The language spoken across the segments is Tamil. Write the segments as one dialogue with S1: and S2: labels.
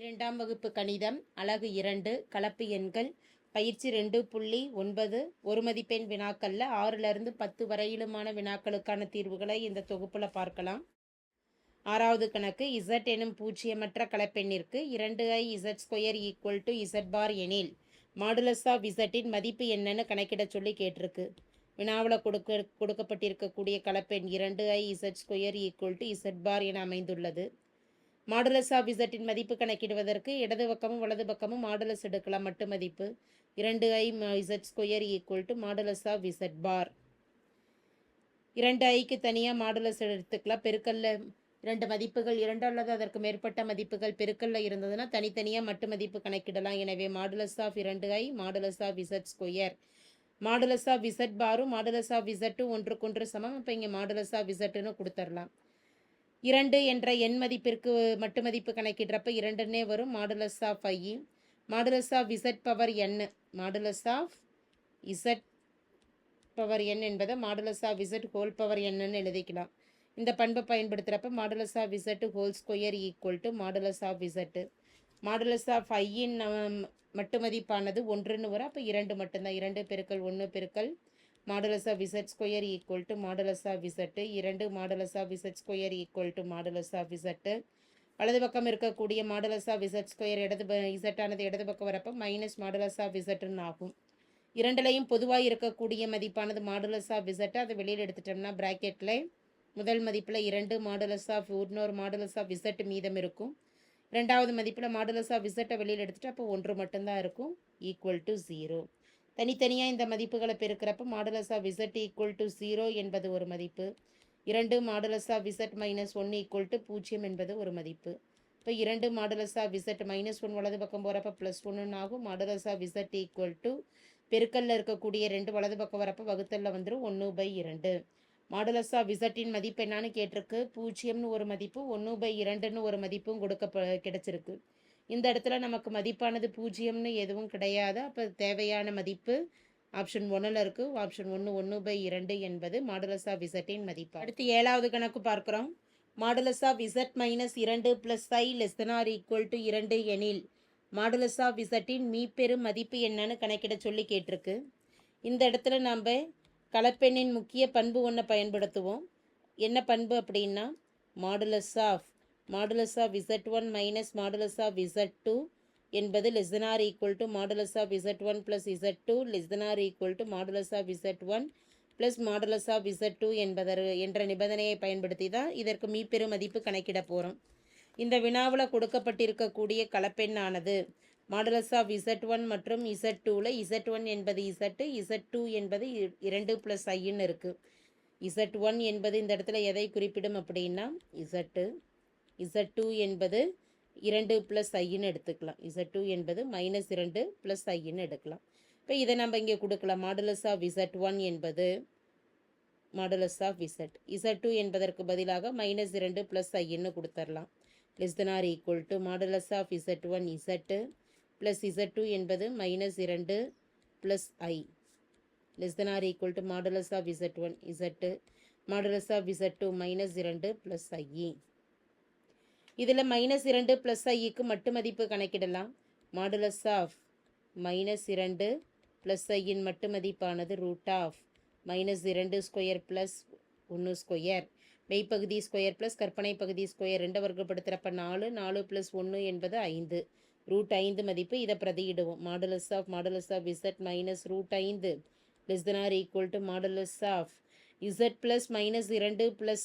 S1: பனிரெண்டாம் வகுப்பு கணிதம் அலகு இரண்டு கலப்பு எண்கள் பயிற்சி ரெண்டு புள்ளி ஒன்பது ஒரு மதிப்பெண் வினாக்கள்ல ஆறிலிருந்து பத்து வரையிலுமான வினாக்களுக்கான தீர்வுகளை இந்த தொகுப்புல பார்க்கலாம். ஆறாவது கணக்கு இசட் எனும் பூஜ்ஜியமற்ற கலப்பெண்ணிற்கு இரண்டு i z square equal to z bar எனில் மாடுலஸ் ஆஃப் இசட்டின் மதிப்பு என்னன்னு கணக்கிட சொல்லி கேட்டிருக்கு. வினாவில் கொடுக்க கொடுக்கப்பட்டிருக்கக்கூடிய கலப்பெண் இரண்டு i z square equal to z bar என அமைந்துள்ளது. மாடுலஸ் ஆஃப் இசட்டின் மதிப்பு கணக்கிடுவதற்கு இடது பக்கமும் வலது பக்கமும் மாடுலஸ் எடுக்கலாம். மட்டு மதிப்பு இரண்டு i z square equal to modulus of z bar. இரண்டு ஐக்கு தனியாக மாடுலஸ் எடுத்துக்கலாம். பெருக்கல்ல இரண்டு மதிப்புகள் இரண்டு அல்லது அதற்கு மேற்பட்ட மதிப்புகள் பெருக்கல்ல இருந்ததுன்னா தனித்தனியாக மட்டு மதிப்பு கணக்கிடலாம். எனவே மாடுலஸ் ஆஃப் இரண்டு i modulus of z square. Modulus of z பாரும் மாடுலஸ் ஆஃப் இசட்டும் ஒன்றுக்கொன்று சமம். இப்போ இங்கே மாடுலஸ் ஆஃப் இசட்டுன்னு கொடுத்துடலாம். இரண்டு என்ற எண் மதிப்பிற்கு மட்டு மதிப்பு கணக்கிடுறப்ப இரண்டுன்னே வரும். Modulus of i modulus of z power n modulus of z power n என்பதை modulus of z whole power என்னன்னு எழுதிக்கலாம். இந்த பண்பை பயன்படுத்துகிறப்ப modulus of z whole square equal to modulus of z modulus of ஐயின் மட்டு மதிப்பானது ஒன்றுன்னு வரும். அப்போ இரண்டு மட்டும்தான். இரண்டு பெருக்கள் ஒன்று பெருக்கள் modulus of z square equal to modulus of z இரண்டு modulus of z square equal to modulus of z வலது பக்கம் இருக்கக்கூடிய மாடலஸ் ஆஃப் இசட் ஸ்கொயர் இடது ப இசட்டானது இடது பக்கம் வரப்போ மைனஸ் மாடலஸ் ஆஃப் இசட்டுன்னு ஆகும். இரண்டுலையும் பொதுவாக இருக்கக்கூடிய மதிப்பானது மாடலஸ் ஆஃப் இசட்டு அதை வெளியில் எடுத்துட்டோம்னா ப்ராக்கெட்டில் முதல் மதிப்பில் இரண்டு மாடலஸ் ஆஃப் இன்னொரு மாடலஸ் ஆஃப் இசட் மீதம் இருக்கும். ரெண்டாவது மதிப்பில் மாடலஸ் ஆஃப் இசட்டை வெளியில் எடுத்துகிட்டு அப்போ ஒன்று மட்டும்தான் இருக்கும். ஈக்குவல் டு ஜீரோ தனித்தனியாக இந்த மதிப்புகளை பெருக்கிறப்ப modulus of equal to zero என்பது ஒரு மதிப்பு. இரண்டு modulus of minus one equal to பூஜ்ஜியம் என்பது ஒரு மதிப்பு. இப்போ இரண்டு மாடுலஸ் ஆஃப் மைனஸ் ஒன் வலது பக்கம் போகிறப்ப ப்ளஸ் ஒன்றுன்னு ஆகும். மாடுலஸ் ஆஃப் ஈக்குவல் டு பெருக்கல்ல இருக்கக்கூடிய ரெண்டு வலது பக்கம் வரப்போ வகுத்தல்ல வந்துடும் ஒன்று பை இரண்டு. மாடுலஸ் ஆஃப் மதிப்பு என்னான்னு கேட்டிருக்கு. பூஜ்ஜியம்னு ஒரு மதிப்பு ஒன்று பை இரண்டுன்னு ஒரு மதிப்பும் கொடுக்க கிடைச்சிருக்கு. இந்த இடத்துல நமக்கு மதிப்பானது பூஜ்ஜியம்னு எதுவும் கிடையாது. அப்போ தேவையான மதிப்பு ஆப்ஷன் ஒன்றில் இருக்குது ஆப்ஷன் ஒன்று ஒன்று பை இரண்டு என்பது மாடுலஸ் ஆஃப் இசட்டின் மதிப்பு. அடுத்து ஏழாவது கணக்கு பார்க்குறோம். மாடுலஸ் ஆஃப் இசட் மைனஸ் இரண்டு plus i less than or equal to இரண்டு எனில் மாடுலஸ் ஆஃப் இசட்டின் மீப்பெரும் மதிப்பு என்னன்னு கணக்கிட சொல்லி கேட்டிருக்கு. இந்த இடத்துல நாம் கலப்பெண்ணின் முக்கிய பண்பு ஒன்றை பயன்படுத்துவோம். என்ன பண்பு அப்படின்னா modulus of modulus of z one minus modulus of z two என்பது less than or equal to modulus of z one plus z two less than or equal to modulus of z one plus modulus of z two என்பதர் என்ற நிபந்தனையை பயன்படுத்தி தான் இதற்கு மீப்பெரு மதிப்பு கணக்கிட போகிறோம் இந்த வினாவில் கொடுக்கப்பட்டிருக்கக்கூடிய கலப்பெண்ணானது மாடுலஸ் ஆஃப் இசட் ஒன் மற்றும் இசட் டூவில் இசட் ஒன் என்பது இசட்டு இசட் டூ என்பது இரண்டு ப்ளஸ் ஐன்னு இருக்குது இசட் ஒன் என்பது இந்த இடத்துல எதை குறிப்பிடும் அப்படின்னா இசட்டு இசட் டூ என்பது இரண்டு ப்ளஸ் ஐன்னு எடுத்துக்கலாம். இசட் டூ என்பது மைனஸ் இரண்டு ப்ளஸ் ஐன்னு எடுக்கலாம். இப்போ இதை நம்ம இங்கே கொடுக்கலாம். மாடுலஸ் ஆஃப் இசட் ஒன் என்பது modulus of z z two என்பதற்கு பதிலாக மைனஸ் இரண்டு ப்ளஸ் ஐன்னு கொடுத்துடலாம் less than or equal to modulus of z one z plus z two என்பது மைனஸ் இரண்டு plus i less than or equal to modulus of z one z. Modulus of z two minus இரண்டு ப்ளஸ் ஐஇ இதில் மைனஸ் இரண்டு ப்ளஸ் ஐக்கு மட்டு மதிப்பு கணக்கிடலாம். மாடுலஸ் ஆஃப் மைனஸ் இரண்டு ப்ளஸ் ஐயின் மட்டு மதிப்பானது ரூட் ஆஃப் மைனஸ் இரண்டு ஸ்கொயர் ப்ளஸ் ஒன்று ஸ்கொயர் மெய்ப்பகுதி ஸ்கொயர் ப்ளஸ் கற்பனை பகுதி ஸ்கொயர் ரெண்டு வர்க்கப்படுத்துகிறப்ப நாலு நாலு ப்ளஸ் ஒன்று என்பது ஐந்து. ரூட் ஐந்து மதிப்பு இதை பிரதியிடுவோம். Modulus of modulus of z minus root ஐந்து. Less than or equal to modulus of z plus minus இரண்டு ப்ளஸ்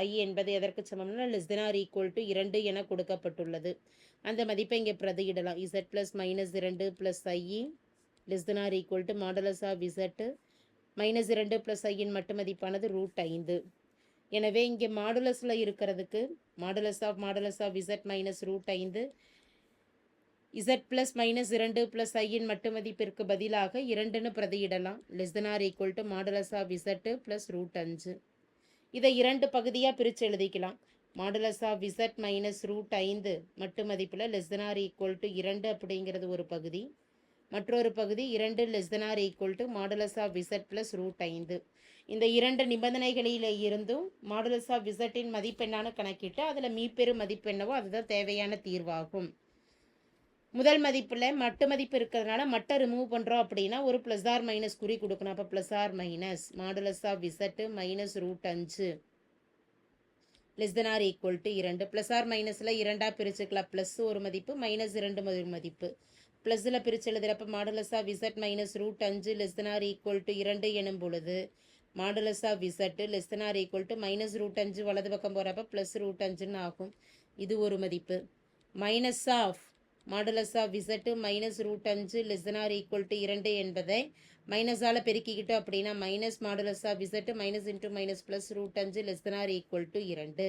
S1: ஐ என்பது எதற்கு சமம்னா less than or equal to இரண்டு என கொடுக்கப்பட்டுள்ளது. அந்த மதிப்பை இங்கே பிரதியிடலாம். இசட் ப்ளஸ் மைனஸ் இரண்டு plus i less than or equal to modulus of z minus இரண்டு ப்ளஸ் ஐயின் மட்டு மதிப்பானது ரூட் ஐந்து. எனவே இங்கே மாடுலஸில் இருக்கிறதுக்கு modulus of modulus of z minus root ஐந்து இசட் ப்ளஸ் மைனஸ் இரண்டு ப்ளஸ் ஐயின் மட்டு மதிப்பிற்கு பதிலாக இரண்டுன்னு பிரதியிடலாம். Less than or equal to modulus of z plus root அஞ்சு இதை இரண்டு பகுதியாக பிரித்து எழுதிக்கலாம். Modulus of z minus root ஐந்து மட்டு மதிப்பில் less than or equal to இரண்டு அப்படிங்கிறது ஒரு பகுதி. மற்றொரு பகுதி இரண்டு less than or equal to modulus of z plus root ஐந்து. இந்த இரண்டு நிபந்தனைகளில் இருந்தும் மாடுலஸ் ஆஃப் விசட்டின் மதிப்பெண்ணான கணக்கிட்டு அதில் மீப்பெரு மதிப்பெண்ணவோ அதுதான் தேவையான தீர்வாகும். முதல் மதிப்பில் மட்டு மதிப்பு இருக்கிறதுனால மட்டை ரிமூவ் பண்ணுறோம் அப்படின்னா ஒரு ப்ளஸ் ஆர் மைனஸ் குறி கொடுக்கணும். அப்போ plus or minus modulus of z minus root அஞ்சு. Less than or equal to இரண்டு. ப்ளஸ் ஆர் மைனஸில் இரண்டாக பிரிச்சுக்கலாம். ப்ளஸ் ஒரு மதிப்பு மைனஸ் இரண்டு மதி மதிப்பு. ப்ளஸில் பிரித்து எழுதுகிறப்ப modulus of z minus root அஞ்சு less than or equal to இரண்டு எனும் பொழுது modulus of z less than or equal to minus root அஞ்சு வலது பக்கம் போகிறப்ப ப்ளஸ் ரூட் அஞ்சுன்னு ஆகும். இது ஒரு மதிப்பு. Minus of modulus of z minus root அஞ்சு less than or equal to இரண்டு என்பதை மைனஸால் பெருக்கிக்கிட்டோம் அப்படின்னா minus modulus of z minus into minus plus root அஞ்சு லெசனார் ஈக்குவல் டு இரண்டு.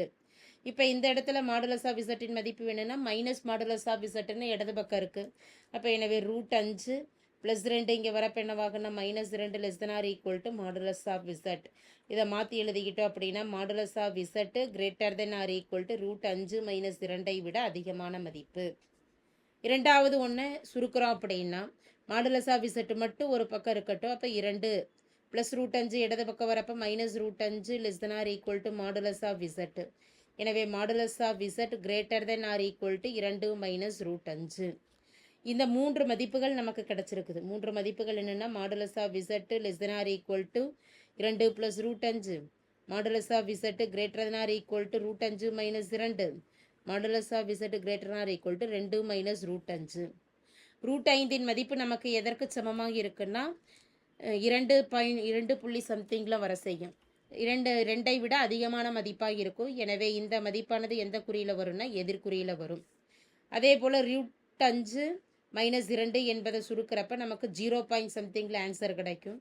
S1: இப்போ இந்த இடத்துல மாடுலஸ் ஆஃப் விசட்டின் மதிப்பு வேணும்னா மைனஸ் மாடுலஸ் ஆஃப் விசட்டுன்னு இடது பக்கம் இருக்குது அப்போ எனவே ரூட் அஞ்சு ப்ளஸ் ரெண்டு இங்கே வரப்போ என்னவாகனா மைனஸ் ரெண்டு less or equal to modulus of z இதை மாற்றி எழுதிக்கிட்டோம் அப்படின்னா modulus of z greater than or equal to root அஞ்சு மைனஸ் இரண்டை விட அதிகமான மதிப்பு. இரண்டாவது ஒன்று சுருக்கிறோம் அப்படின்னா மாடுலஸ் ஆஃப் இசட்டு மட்டும் ஒரு பக்கம் இருக்கட்டும். அப்போ இரண்டு ப்ளஸ் ரூட் அஞ்சு இடது பக்கம் வரப்போ மைனஸ் ரூட் அஞ்சு less than or equal to modulus of z எனவே modulus of z greater than or equal to இரண்டு மைனஸ் ரூட் அஞ்சு. இந்த மூன்று மதிப்புகள் நமக்கு கிடச்சிருக்குது. மூன்று மதிப்புகள் என்னென்னா modulus of z less than or equal to இரண்டு ப்ளஸ் ரூட் அஞ்சு. Modulus of z greater than or equal to root அஞ்சு மைனஸ் இரண்டு. Modulus of z greater or equal to ரெண்டு மைனஸ் ரூட் அஞ்சு ரூட் ஐந்தின் மதிப்பு நமக்கு எதற்கு சமமாக இருக்குன்னா இரண்டு பாயிண்ட் இரண்டு புள்ளி சம்திங்கில் வர செய்யும். இரண்டு ரெண்டை விட அதிகமான மதிப்பாக இருக்கும். எனவே இந்த மதிப்பானது எந்த குறியில் வரும்னா எதிர்குறியில் வரும். அதே போல் ரூட் அஞ்சு மைனஸ் இரண்டு என்பதை சுருக்கிறப்ப நமக்கு ஜீரோ பாயிண்ட் சம்திங்கில் ஆன்சர் கிடைக்கும்.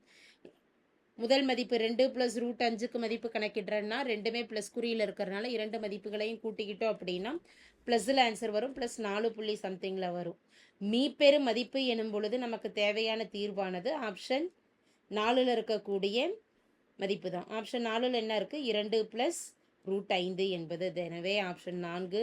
S1: முதல் மதிப்பு ரெண்டு ப்ளஸ் ரூட் அஞ்சுக்கு மதிப்பு கணக்கிடுறேன்னா ரெண்டுமே ப்ளஸ் குறியில் இருக்கிறனால இரண்டு மதிப்புகளையும் கூட்டிக்கிட்டோம் அப்படின்னா ப்ளஸில் ஆன்சர் வரும் ப்ளஸ் நாலு புள்ளி சம்திங்கில் வரும். மீப்பெரு மதிப்பு எனும் பொழுது நமக்கு தேவையான தீர்வானது ஆப்ஷன் நாலில் இருக்கக்கூடிய மதிப்பு தான். ஆப்ஷன் நாலில் என்ன இருக்குது இரண்டு ப்ளஸ் ரூட் ஐந்து என்பது எனவே ஆப்ஷன் நான்கு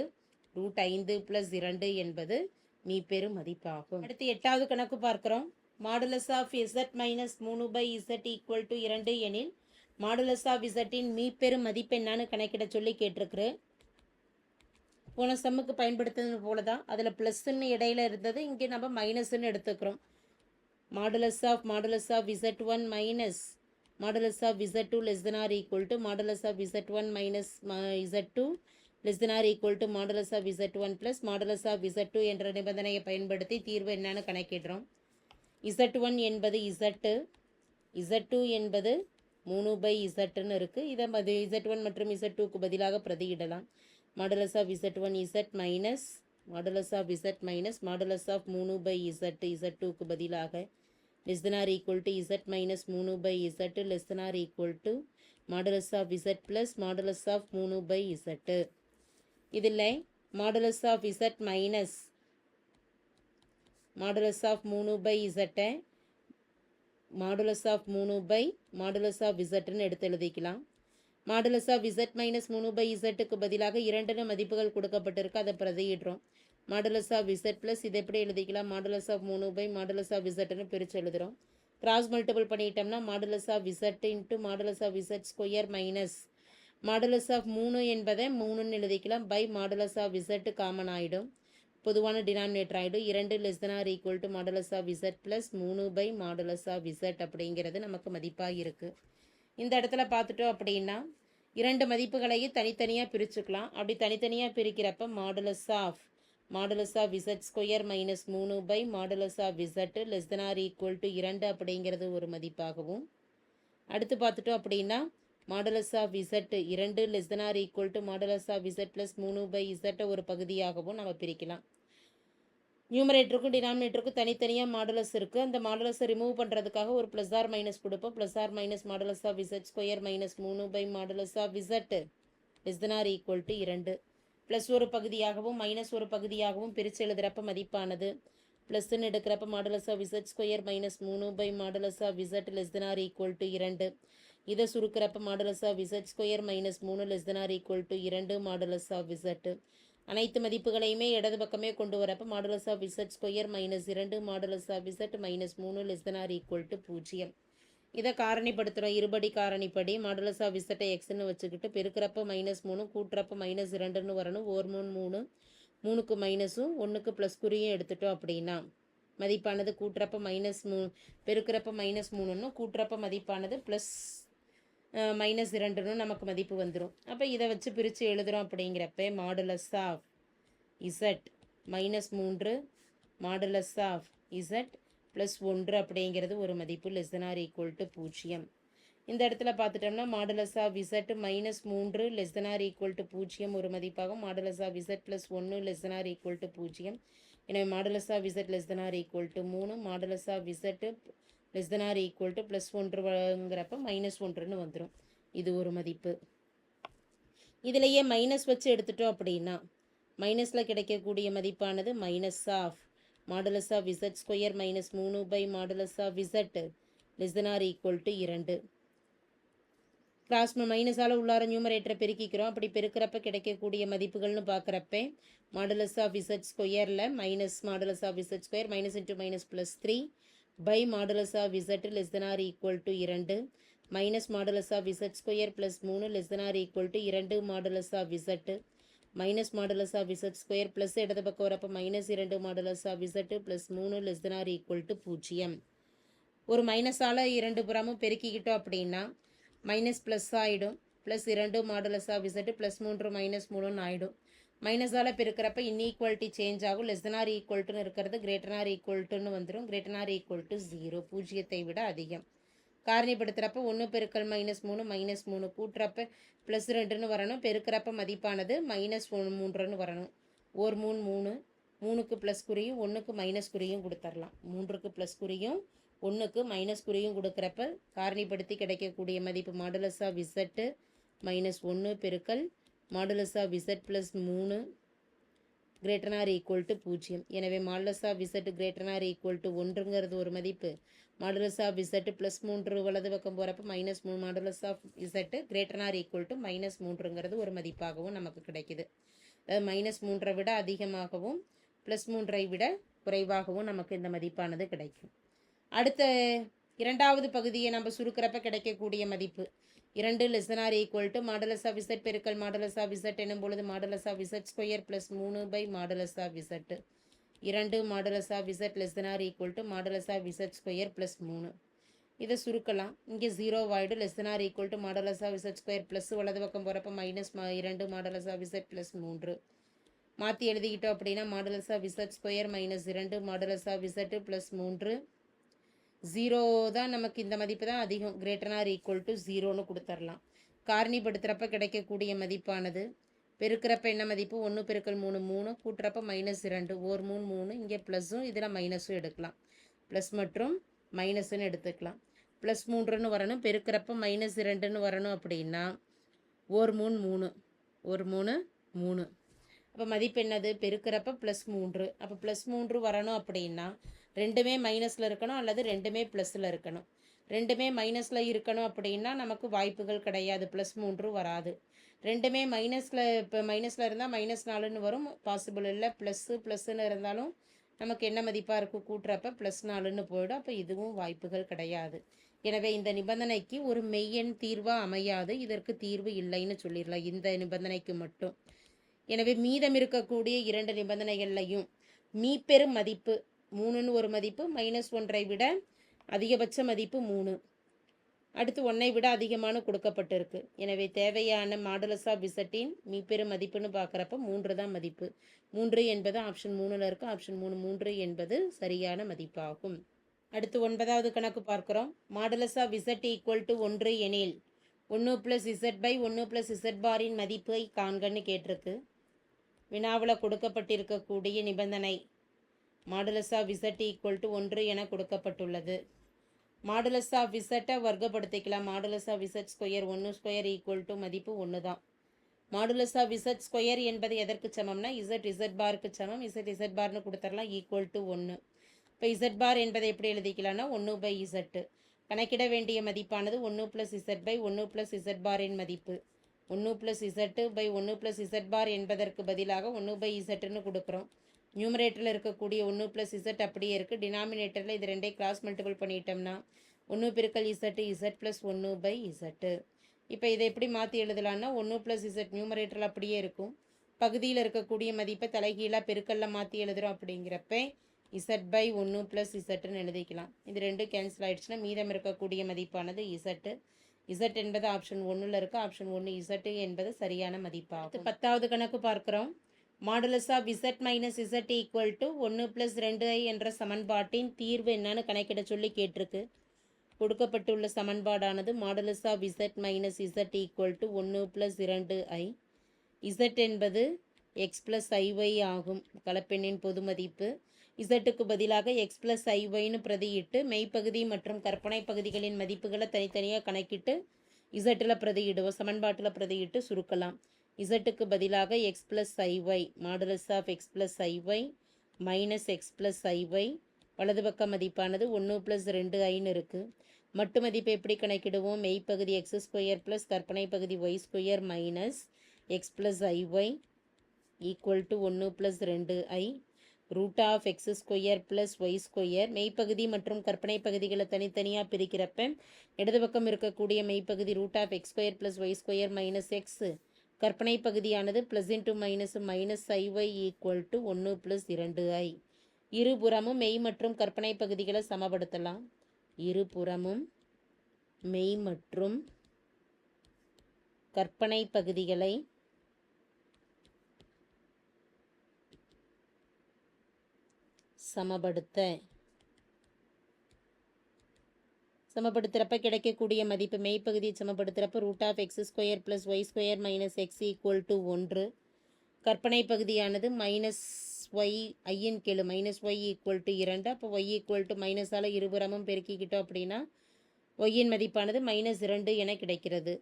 S1: ரூட் ஐந்து ப்ளஸ் இரண்டு என்பது மீப்பெரு மதிப்பாகும். அடுத்து எட்டாவது கணக்கு பார்க்குறோம். மாடுலஸ் ஆஃப் இசட் மைனஸ் மூணு பை இசட் ஈக்குவல் டு இரண்டு எனில் மாடுலஸ் ஆஃப் இசட்டின் மீப்பெரும் மதிப்பு என்னான்னு கணக்கிட சொல்லி கேட்டிருக்குறேன். போன சம்முக்கு பயன்படுத்துறது போல தான் அதில் ப்ளஸ்ன்னு இடையில இருந்தது இங்கே நம்ம மைனஸ்ன்னு எடுத்துக்கிறோம். Modulus of modulus of z one minus modulus of z two less than or equal to modulus of z one minus z two less than or equal to modulus of z one plus modulus of z two என்ற நிபந்தனையை பயன்படுத்தி தீர்வு என்னன்னு கணக்கிடுறோம். இசட் ஒன் என்பது இசட்டு இசட் டூ என்பது மூணு பை இசட்டுன்னு இருக்குது இதை மது இசட் ஒன் மற்றும் இசட் டூக்கு பதிலாக பிரதியிடலாம். Modulus of z one z minus modulus of z minus modulus of மூணு பை இசட் இசட் டூக்கு பதிலாக less than or equal to z minus மூணு by z less than or equal to modulus of z plus modulus of மூணு பை இசட்டு இதில் modulus of z minus modulus of மூணு பை இசட்டை மாடுலஸ் ஆஃப் மூணு பை மாடுலஸ் ஆஃப் இசட்டுன்னு எடுத்து எழுதிக்கலாம் மாடுலஸ் ஆஃப் இசட் மைனஸ் மூணு பை இசட்டுக்கு பதிலாக இரண்டு மதிப்புகள் கொடுக்கப்பட்டிருக்கு அதை பிரதியிடுறோம் மாடுலஸ் ஆஃப் இசட் ப்ளஸ் இதை எப்படி எழுதிக்கலாம் மாடுலஸ் ஆஃப் மூணு பை மாடுலஸ் ஆஃப் இசட்னு பிரித்து எழுதுகிறோம் கிராஸ் மல்டிபிள் பண்ணிட்டோம்னா modulus of z into modulus of z square minus modulus of மூணு என்பதை மூணுன்னு எழுதிக்கலாம் by modulus of z common ஆகிடும் பொதுவான டினாமினேட்டர் ஆகிடும் இரண்டு less than or equal to modulus of z plus மூணு பை மாடலஸ் ஆஃப் இசட் அப்படிங்கிறது நமக்கு மதிப்பாக இருக்குது இந்த இடத்துல பார்த்துட்டோம் அப்படின்னா இரண்டு மதிப்புகளையும் தனித்தனியாக பிரிச்சுக்கலாம். அப்படி தனித்தனியாக பிரிக்கிறப்ப modulus of modulus of z square minus மூணு by modulus of z less than or equal to இரண்டு அப்படிங்கிறது ஒரு மதிப்பாகவும். அடுத்து பார்த்துட்டோம் அப்படின்னா மாடலஸ் ஆஃப் இசட் இரண்டு less than or equal to modulus of z plus மூணு பை இசட்டை ஒரு பகுதியாகவும் நம்ம பிரிக்கலாம். நியூமரேட்டருக்கும் டினாமினேட்டருக்கும் தனித்தனியாக மாடலஸ் இருக்குது அந்த மாடலஸை ரிமூவ் பண்ணுறதுக்காக ஒரு ப்ளஸ் ஆர் மைனஸ் கொடுப்போம். Plus or minus modulus of z square minus மூணு by modulus of z less than or equal to இரண்டு. ப்ளஸ் ஒரு பகுதியாகவும் மைனஸ் ஒரு பகுதியாகவும் பிரித்து எழுதுகிறப்ப மதிப்பானது. ப்ளஸ்ன்னு எடுக்கிறப்ப modulus of z square minus மூணு by modulus of z less than or equal to இரண்டு. இதை சுருக்கிறப்ப modulus of z square minus மூணு less than or equal to இரண்டு மாடுலஸ் ஆஃப் விசட்டு அனைத்து மதிப்புகளையுமே இடது பக்கமே கொண்டு வரப்போ modulus of z square minus இரண்டு மாடுலஸ் ஆஃப் விசட் மைனஸ் மூணு less than or equal to பூஜ்ஜியம். இதை காரணிப்படுத்துகிறோம் இருபடி காரணிப்படி மாடுலஸ் ஆஃப் விசட்டை எக்ஸ்ன்னு வச்சுக்கிட்டு பெருக்கிறப்ப மைனஸ் மூணு கூட்டுறப்ப மைனஸ் இரண்டுன்னு வரணும். ஓர் மூணு மூணு மூணுக்கு மைனஸும் ஒன்றுக்கு ப்ளஸ் குறியும் எடுத்துட்டோம் அப்படின்னா மதிப்பானது கூட்டுறப்ப மைனஸ் மூ பெருக்கிறப்ப மைனஸ் மூணுன்னு கூட்டுறப்ப மதிப்பானது ப்ளஸ் மைனஸ் இரண்டுன்னு நமக்கு மதிப்பு வந்துடும் அப்போ இதை வச்சு பிரித்து எழுதுகிறோம் அப்படிங்கிறப்ப மாடுலஸ் ஆஃப் இசட் மைனஸ் மூன்று மாடுலஸ் ஆஃப் இசட் ப்ளஸ் ஒன்று அப்படிங்கிறது ஒரு மதிப்பு less than or equal to பூஜ்ஜியம். இந்த இடத்துல பார்த்துட்டோம்னா மாடுலஸ் ஆஃப் இசட் மைனஸ் மூன்று less than or equal to பூஜ்ஜியம் ஒரு மதிப்பாகும். மாடுலஸ் ஆஃப் இசட் ப்ளஸ் ஒன்று less than or equal to பூஜ்ஜியம். எனவே modulus of z less than or equal to மூணு modulus of z less than or equal to plus ஒன்றுங்கிறப்ப minus ஒன்றுன்னு வந்துடும் இது ஒரு மதிப்பு. இதுலேயே மைனஸ் வச்சு எடுத்துட்டோம் அப்படின்னா மைனஸில் கிடைக்கக்கூடிய மதிப்பானது minus of modulus of z square minus மூணு by modulus of z less than or equal to இரண்டு. கிராஸ் மைனஸால் உள்ளார நியூமரேட்டரை பெருக்கிக்கிறோம். அப்படி பெருக்கிறப்ப கிடைக்கக்கூடிய மதிப்புகள்னு பார்க்குறப்ப modulus of Z ஸ்கொயரில் minus modulus of z square minus into minus plus three by modulus of z less than or equal to இரண்டு. Minus modulus of z square plus மூணு less than or equal to இரண்டு modulus of Z minus modulus of Z square plus இடது பக்கம் வரப்போ மைனஸ் இரண்டு மாடுலஸ் ஆஃப் இசட்டு ப்ளஸ் மூணு less than or equal to பூஜ்ஜியம். ஒரு மைனஸால் இரண்டு புறமும் பெருக்கிக்கிட்டோம் அப்படின்னா மைனஸ் ப்ளஸ் ஆகிடும் ப்ளஸ் இரண்டு மாடுலஸ் ஆஃப் இசட்டு ப்ளஸ் மூன்று மைனஸ் மூணுன்னு ஆகிடும் மைனஸால் பெருக்கிறப்ப இன்ஈக்குவாலிட்டி சேஞ்ச் ஆகும். லெஸ் தனார் ஈக்குவல்ட்டுன்னு இருக்கிறது கிரேட்டனார் ஈக்குவல்ட்டுன்னு வந்துடும் கிரேட்டனார் ஈக்குவல் டு ஜீரோ பூஜ்ஜியத்தை விட அதிகம். காரணிப்படுத்துகிறப்ப ஒன்று பெருக்கல் மைனஸ் மூணு மைனஸ் மூணு கூட்டுறப்ப ப்ளஸ் ரெண்டுன்னு வரணும். பெருக்கிறப்ப மதிப்பானது மைனஸ் ஒன்று மூன்றுன்னு வரணும். ஒரு மூணு மூணு. மூணுக்கு ப்ளஸ் குறியும் ஒன்றுக்கு மைனஸ் குறியும் கொடுத்துர்லாம். மூன்றுக்கு ப்ளஸ் குறியும் ஒன்றுக்கு மைனஸ் குறியும் கொடுக்குறப்ப காரணிப்படுத்தி கிடைக்கக்கூடிய மதிப்பு மாடுலஸ் ஆஃப் இசட்டு மைனஸ் ஒன்று பெருக்கல் மாடுலஸ் ஆஃப் இசட் ப்ளஸ் மூணு கிரேட்டர் ஆர் ஈக்குவல் டு பூஜ்ஜியம். எனவே modulus of z greater or equal to ஒன்றுங்கிறது ஒரு மதிப்பு. மாடுலஸ் ஆஃப் இசட் ப்ளஸ் மூன்று வலது பக்கம் போகிறப்ப மைனஸ் மூணு modulus of z greater or equal to minus மூன்றுங்கிறது ஒரு மதிப்பாகவும் நமக்கு கிடைக்குது. அதாவது மைனஸ் மூன்றை விட அதிகமாகவும் ப்ளஸ் மூன்றை விட குறைவாகவும் நமக்கு இந்த மதிப்பானது கிடைக்கும். அடுத்த இரண்டாவது பகுதியை நம்ம சுருக்கிறப்ப கிடைக்கக்கூடிய மதிப்பு. இரண்டு less than or equal to modulus of z பெருக்கல் மாடலஸ் ஆஃப் இசட் எனும் பொழுது modulus of z square plus மூணு பை மாடலஸ் ஆஃப் இசட் இரண்டு modulus of z less than or equal to modulus of z square plus மூணு இதை சுருக்கலாம் இங்கே zero void less than or equal to modulus of z square plus வலது பக்கம் போகிறப்ப மைனஸ் மா இரண்டு மாடலஸ் ஆஃப் இசட் ப்ளஸ் மூன்று மாற்றி எழுதிக்கிட்டோம் அப்படின்னா modulus of z square minus இரண்டு மாடலஸ் ஆஃப் இசட்டு ப்ளஸ் மூன்று ஜீரோ தான் நமக்கு இந்த மதிப்பு தான் அதிகம். கிரேட்டர் ஆர் ஈக்குவல் டு ஜீரோன்னு கொடுத்துர்லாம். காரணிப்படுத்துகிறப்ப கிடைக்கக்கூடிய மதிப்பானது. பெருக்கிறப்ப என்ன மதிப்பு? ஒன்று பெருக்கல் மூணு மூணு. கூட்டுறப்ப மைனஸ் இரண்டு. ஓர் மூணு மூணு. இங்கே ப்ளஸ்ஸும் இதில் மைனஸும் எடுக்கலாம். ப்ளஸ் மற்றும் மைனஸ்ன்னு எடுத்துக்கலாம். ப்ளஸ் மூன்றுன்னு வரணும். பெருக்கிறப்ப மைனஸ் இரண்டுன்னு வரணும் அப்படின்னா ஓர் மூணு மூணு. ஒரு மூணு மூணு. அப்போ மதிப்பு என்னது? பெருக்கிறப்ப ப்ளஸ் மூன்று. அப்போ ப்ளஸ் மூன்று வரணும் அப்படின்னா ரெண்டுமே மைனஸில் இருக்கணும் அல்லது ரெண்டுமே ப்ளஸில் இருக்கணும். ரெண்டுமே மைனஸில் இருக்கணும் அப்படின்னா நமக்கு வாய்ப்புகள் கிடையாது. ப்ளஸ் மூன்று வராது. ரெண்டுமே மைனஸில் இப்போ மைனஸில் இருந்தால் மைனஸ் நாலுன்னு வரும். பாசிபிள் இல்லை ப்ளஸ்ஸு ப்ளஸ்ஸுன்னு இருந்தாலும் நமக்கு என்ன மதிப்பாக இருக்கும் கூட்டுறப்ப ப்ளஸ் நாலுன்னு போயிடும். அப்போ இதுவும் வாய்ப்புகள் கிடையாது. எனவே இந்த நிபந்தனைக்கு ஒரு மெய்யெண் தீர்வாக அமையாது. இதற்கு தீர்வு இல்லைன்னு சொல்லிடலாம். இந்த நிபந்தனைக்கு மட்டும். எனவே மீதம் இருக்கக்கூடிய இரண்டு நிபந்தனைகள்லையும் மீப்பெரும் மதிப்பு மூணுன்னு ஒரு மதிப்பு மைனஸ் ஒன்றை விட அதிகபட்ச மதிப்பு மூணு. அடுத்து ஒன்றை விட அதிகமான கொடுக்கப்பட்டிருக்கு. எனவே தேவையான மாடுலஸ் ஆஃப் இசட்டின் மீப்பெரும் மதிப்புன்னு பார்க்குறப்ப மூன்று தான் மதிப்பு. மூன்று என்பது ஆப்ஷன் மூணில் இருக்கும் ஆப்ஷன் மூணு மூன்று என்பது சரியான மதிப்பாகும். அடுத்து ஒன்பதாவது கணக்கு பார்க்குறோம். Modulus of z equal to ஒன்று எனில் ஒன்று ப்ளஸ் இசட் பை ஒன்று ப்ளஸ் இசட் பாரின் மதிப்பை காண்கன்னு கேட்டிருக்கு. வினாவில் கொடுக்கப்பட்டிருக்கக்கூடிய நிபந்தனை modulus of z equal to ஒன்று என கொடுக்கப்பட்டுள்ளது. மாடுலஸ் ஆஃப் இசட்டை வர்க்கப்படுத்திக்கலாம். மாடுலஸ் ஆஃப் இசட் ஸ்கொயர் ஒன்று ஸ்கொயர் ஈக்குவல் டு மதிப்பு ஒன்று தான். மாடுலஸ் ஆஃப் இசட் ஸ்கொயர் என்பது எதற்கு சமம்னா இசட் இசட் பாருக்கு சமம். இசட் இசட் பார்னு கொடுத்துடலாம் ஈக்குவல் டு ஒன்று இப்போ இசட் பார் என்பதை எப்படி எழுதிக்கலாம்னா ஒன்று பை இசட்டு. கணக்கிட வேண்டிய மதிப்பானது ஒன்று ப்ளஸ் இசட் பை ஒன்று ப்ளஸ் இசட் பாரின் மதிப்பு. ஒன்று ப்ளஸ் இசட்டு பை ஒன்று ப்ளஸ் இசட் பார் என்பதற்கு பதிலாக ஒன்று பை இசட்டுன்னு கொடுக்குறோம். நியூமரேட்டரில் இருக்கக்கூடிய ஒன்று ப்ளஸ் இசட் அப்படியே இருக்குது டினாமினேட்டரில் இது ரெண்டே கிராஸ் மல்டிபிள் பண்ணிட்டோம்னா ஒன்று பெருக்கல் இசட்டு இசட் ப்ளஸ் ஒன்று பை இசட்டு இப்போ இதை எப்படி மாற்றி எழுதலாம்னா ஒன்று ப்ளஸ் இசட் நியூமரேட்டரில் அப்படியே இருக்கும். பகுதியில் இருக்கக்கூடிய மதிப்பை தலைகீழாக பெருக்கல்ல மாற்றி எழுதுகிறோம் அப்படிங்கிறப்ப இசட் பை ஒன்று ப்ளஸ் இசட்டுன்னு எழுதிக்கலாம். இது ரெண்டும் கேன்சல் ஆயிடுச்சுன்னா மீதம் இருக்கக்கூடிய மதிப்பானது இசட்டு இசட் என்பது ஆப்ஷன் ஒன்றில் இருக்குது ஆப்ஷன் ஒன்று இசட்டு என்பது சரியான மதிப்பாகும். பத்தாவது கணக்கு பார்க்குறோம். Modulus of z minus z equal to ஒன்று ப்ளஸ் ரெண்டு ஐ என்ற சமன்பாட்டின் தீர்வு என்னன்னு கணக்கிட சொல்லி கேட்டிருக்கு. கொடுக்கப்பட்டுள்ள சமன்பாடானது modulus of z minus z equal to ஒன்று ப்ளஸ் இரண்டு ஐ. இசட் என்பது எக்ஸ் ப்ளஸ் ஐஒய் ஆகும். கலப்பெண்ணின் பொது மதிப்பு. இசட்டுக்கு பதிலாக எக்ஸ் ப்ளஸ் ஐஒய்னு பிரதியிட்டு மெய்ப்பகுதி மற்றும் கற்பனை பகுதிகளின் மதிப்புகளை தனித்தனியாக கணக்கிட்டு இசட்டில் பிரதியிடுவோம். சமன்பாட்டில் பிரதியிட்டு சுருக்கலாம். இசட்டுக்கு பதிலாக x plus i y modulus of x plus i y minus x plus i y வலது பக்க மதிப்பானது ஒன்று ப்ளஸ் ரெண்டு ஐன்னு இருக்குது மட்டு மதிப்பை எப்படி கணக்கிடுவோம்? மெய்ப்பகுதி எக்ஸ் ஸ்கொயர் ப்ளஸ் கற்பனை பகுதி y square minus x plus i y equal to ஒன்று ப்ளஸ் ரெண்டு i root of x square plus y square மெய்ப்பகுதி மற்றும் கற்பனை பகுதிகளை தனித்தனியாக பிரிக்கிறப்ப இடது பக்கம் இருக்கக்கூடிய மெய்ப்பகுதி root of x square plus y square minus x கற்பனை பகுதியானது plus into minus minus i y equal to ஒன்று ப்ளஸ் இரண்டு ஐ இருபுறமும் மெய் மற்றும் கற்பனை பகுதிகளை சமப்படுத்தலாம். இருபுறமும் மெய் மற்றும் கற்பனை பகுதிகளை சமப்படுத்த. சமப்படுத்துகிறப்ப கிடைக்கக்கூடிய மதிப்பு மெய்ப்பகுதியை சமப்படுத்துகிறப்ப root of x square plus y square minus x equal to ஒன்று. கற்பனை பகுதியானது மைனஸ் ஒய் ஐயின் கெழு மைனஸ் ஒய் ஈக்குவல் டு இரண்டு. அப்போ ஒய் ஈக்குவல் டு மைனஸால் இருபுறமும் பெருக்கிக்கிட்டோம் அப்படின்னா ஒய்யின் மதிப்பானது மைனஸ் இரண்டு என கிடைக்கிறது.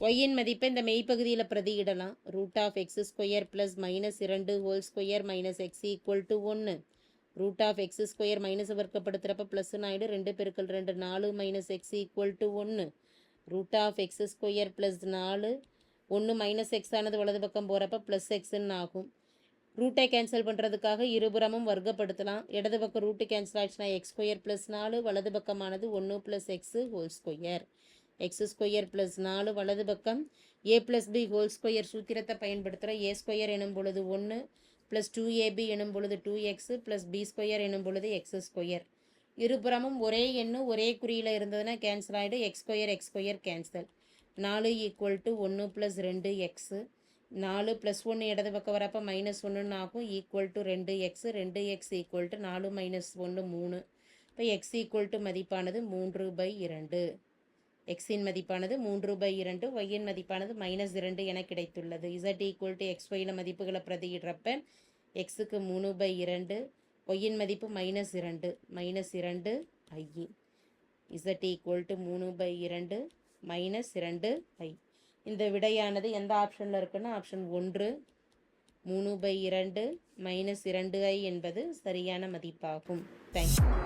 S1: ஒய்யின் மதிப்பை இந்த மெய்ப்பகுதியில் பிரதியிடலாம். Root of x square plus minus இரண்டு whole square minus x equal to ஒன்று. Root of x square minus வர்க்கப்படுத்துகிறப்ப ப்ளஸ்ன்னு ஆகிடும் ரெண்டு பெருக்கள் ரெண்டு நாலு மைனஸ் எக்ஸ் ஈக்குவல் டு ஒன்று root of x square plus நாலு ஒன்று மைனஸ் எக்ஸ் ஆனது வலது பக்கம் போகிறப்ப ப்ளஸ் எக்ஸ்ன்னு ஆகும். ரூட்டை கேன்சல் பண்ணுறதுக்காக இருபுறமும் வர்க்கப்படுத்தலாம். இடது பக்கம் ரூட்டு கேன்சல் ஆயிடுச்சுன்னா எக்ஸ் ஸ்கொயர் ப்ளஸ் நாலு வலது பக்கமானது ஒன்று plus x whole square x square plus நாலு வலது பக்கம் a plus b whole square சூத்திரத்தை பயன்படுத்துகிறோம் ஏ ஸ்கொயர் எனும் பொழுது ஒன்று ப்ளஸ் டூ ஏபி எனும் பொழுது two x plus b square எனும் பொழுது எக்ஸ் ஸ்கொயர் இருபுறமும் ஒரே எண்ணு ஒரே குறியில் இருந்ததுன்னா கேன்சல் ஆகிடும் x square x square cancel நாலு ஈக்குவல் டு ஒன்று ப்ளஸ் ரெண்டு எக்ஸு நாலு ப்ளஸ் ஒன்று இடது பக்கம் வரப்போ மைனஸ் ஒன்றுன்னு ஆகும். ஈக்குவல் டு ரெண்டு எக்ஸு ரெண்டு எக்ஸ் ஈக்குவல் டு நாலு மைனஸ் ஒன்று மூணு. இப்போ எக்ஸ் ஈக்குவல் டு மதிப்பானது மூன்று பை இரண்டு. எக்ஸின் மதிப்பானது மூன்று பை இரண்டு ஒய்யின் மதிப்பானது மைனஸ் இரண்டு என கிடைத்துள்ளது. இசட் ஈக்குவல் டு எக்ஸ் ஒயில் மதிப்புகளை பிரதியிடுறப்ப எக்ஸுக்கு மூணு பை இரண்டு ஒய்யின் மதிப்பு மைனஸ் இரண்டு மைனஸ் இரண்டு ஐ இசட் ஈக்குவல் டு மூணு பை இரண்டு மைனஸ் இரண்டு ஐ இந்த விடையானது எந்த ஆப்ஷனில் இருக்குன்னா ஆப்ஷன் ஒன்று மூணு பை இரண்டு மைனஸ் இரண்டு ஐ என்பது சரியான மதிப்பாகும். தேங்க்யூ